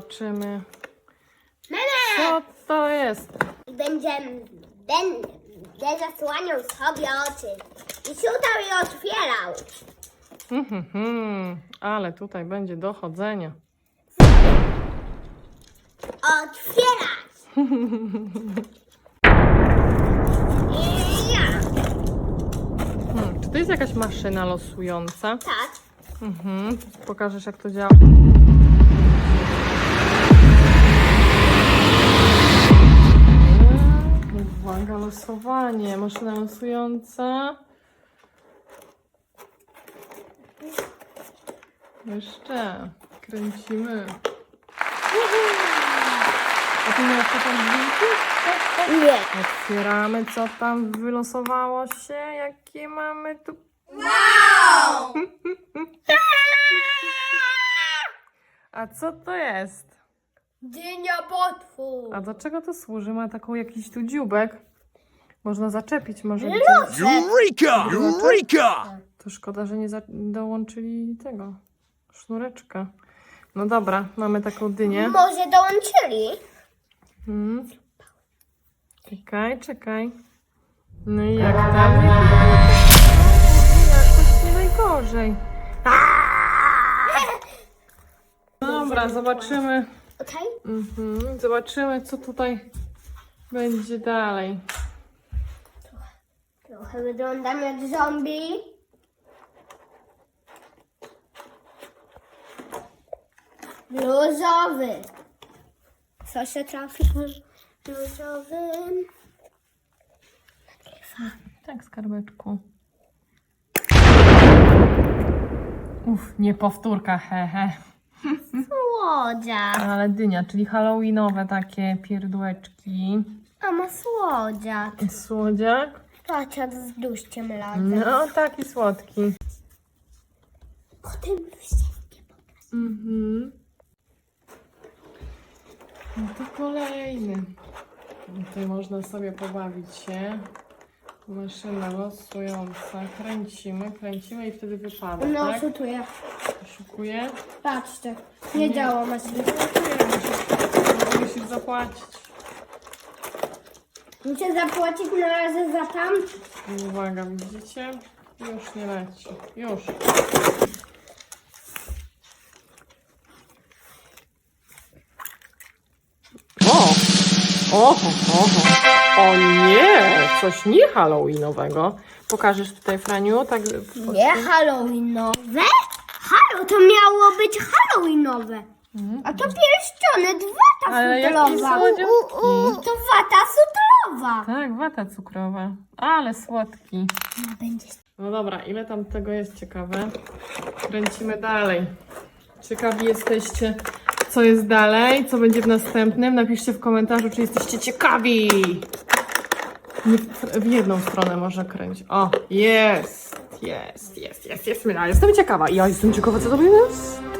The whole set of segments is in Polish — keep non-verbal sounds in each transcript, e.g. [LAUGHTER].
zobaczymy, co to jest. Będzie, będę, będę zasłaniał sobie oczy. I szukał i otwierał. Mhm, mhm. Ale tutaj będzie dochodzenia. Otwierać! [LAUGHS] I ja. Hmm, czy to jest jakaś maszyna losująca? Tak. Mhm. Pokażesz, jak to działa. Losująca. Jeszcze. Kręcimy. A ty miałeś to tam? Nie. Otwieramy, co tam wylosowało się. Jakie mamy tu [LAUGHS] A co to jest? Dynia potwór. A do czego to służy? Ma taką jakiś tu dziubek. Można zaczepić, może być. Eureka! Eureka! To szkoda, że nie za- dołączyli tego sznureczka. No dobra, mamy taką dynię. Może dołączyli? Hmm. Czekaj, czekaj. No i jak tam? Jakoś nie najgorzej. Dobra, zobaczymy. Okej. Mhm, zobaczymy, co tutaj będzie dalej. Trochę wyglądam jak zombie. Luzowy. Co się trafi? Luzowy. Tak, skarbeczku. Uf, nie powtórka, hehe. Słodziak. Ale dynia, czyli halloweenowe takie pierdółeczki. A ma słodziak. Słodziak. Patrz, z duszkiem razem. No, taki słodki. Potem wszystkie Mhm. No to kolejny. Tutaj można sobie pobawić się. Maszyna losująca. Kręcimy, kręcimy i wtedy wypada, No, tak? szutuję. Szukuję. Patrzcie. Nie działa maszyna. Musisz zapłacić. Muszę zapłacić na razie za tam. Uwaga, widzicie? Już nie leci. Już. O! Oho, oho. O nie! Coś nie halloweenowego. Pokażesz tutaj, Franiu? Tak, Nie halloweenowe? Halo, to miało być halloweenowe. A to pierścione, wata Ale jakie słodziutki. To wata futrowa. Tak, wata cukrowa. Ale słodki. Będzie No dobra, ile tam tego jest ciekawe? Kręcimy dalej. Ciekawi jesteście, co jest dalej, co będzie w następnym. Napiszcie w komentarzu, czy jesteście ciekawi. W, w jedną stronę może kręcić. O, jest, jest, jest, jest, jest. Ja jestem ciekawa. Ja jestem ciekawa, co to jest.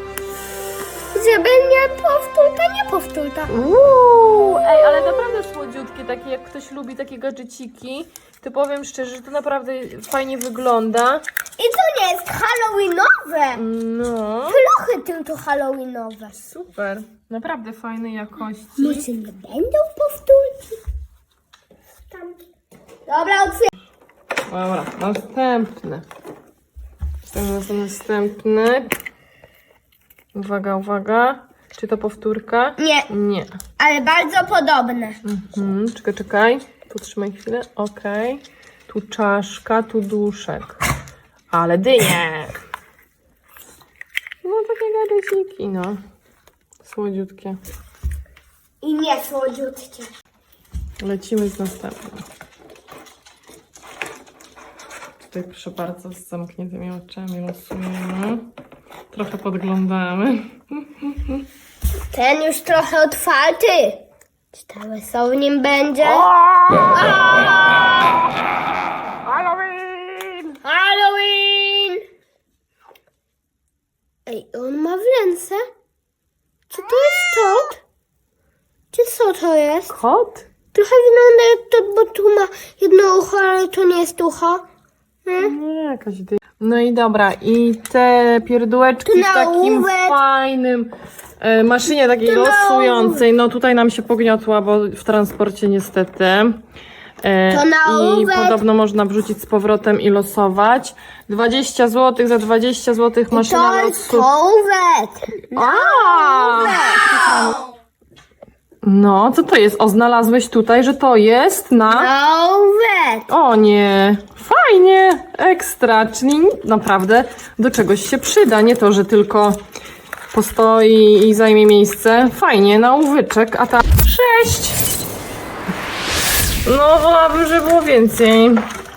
Żeby nie powtórka, nie powtórka. Uuu, ej, ale naprawdę słodziutkie, takie jak ktoś lubi takie gadżeciki, to powiem szczerze, że to naprawdę fajnie wygląda. I to nie jest halloweenowe. No, Plochy tylko halloweenowe. super. Naprawdę fajnej jakości. Może nie będą powtórki? Tam. Dobra, otwieram. Dobra, następny. Teraz następny. Uwaga, uwaga. Czy to powtórka? Nie, Nie. ale bardzo podobne. Mhm, czekaj, czekaj. Potrzymaj chwilę. Okej. Tu czaszka, tu duszek. Ale dynie. No takie gadżeciki, no. Słodziutkie. I nie słodziutkie. Lecimy z następnym. Tutaj proszę bardzo z zamkniętymi oczami losujemy. Trochę podglądamy. Ten już trochę otwarty. Ciekawe co w nim będzie. Halloween! Halloween! Ej, on ma w ręce? Czy to jest tot? Czy co to jest? Kot? Trochę wygląda jak tot, bo tu ma jedno ucho, ale to nie jest ucho. Hmm? Nie, jakaś dy... No i dobra, i te pierdółeczki w takim nałówek. fajnym e, maszynie takiej losującej. No tutaj nam się pogniotła, bo w transporcie niestety. E, To I nałówek. podobno można wrzucić z powrotem i losować. 20 zł za 20 zł maszyna To jest losu. ołówek. A! No, co to jest? O, znalazłeś tutaj, że to jest na... Ołówek. O nie, fajnie, ekstra, czyli naprawdę do czegoś się przyda, nie to, że tylko postoi i zajmie miejsce. Fajnie, na łóweczek, a ta sześć. No, wolałabym, żeby było więcej.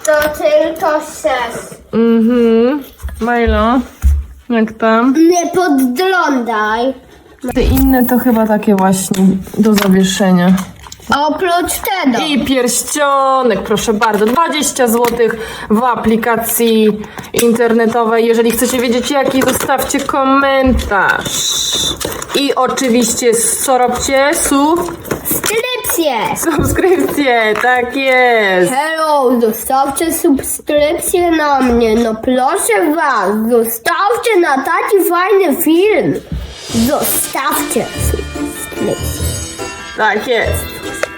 To tylko sześć. Mhm, Milo, jak tam? Nie podglądaj. Te inne to chyba takie właśnie do zawieszenia. Oprócz tego. I pierścionek, proszę bardzo, 20 zł w aplikacji internetowej. Jeżeli chcecie wiedzieć jaki, zostawcie komentarz. I oczywiście co robcie? Su Subskrypcje. subskrypcję, tak jest. Hello, zostawcie subskrypcję na mnie. No proszę was, zostawcie na taki fajny film. Zostawcie subskrypcję. Tak jest.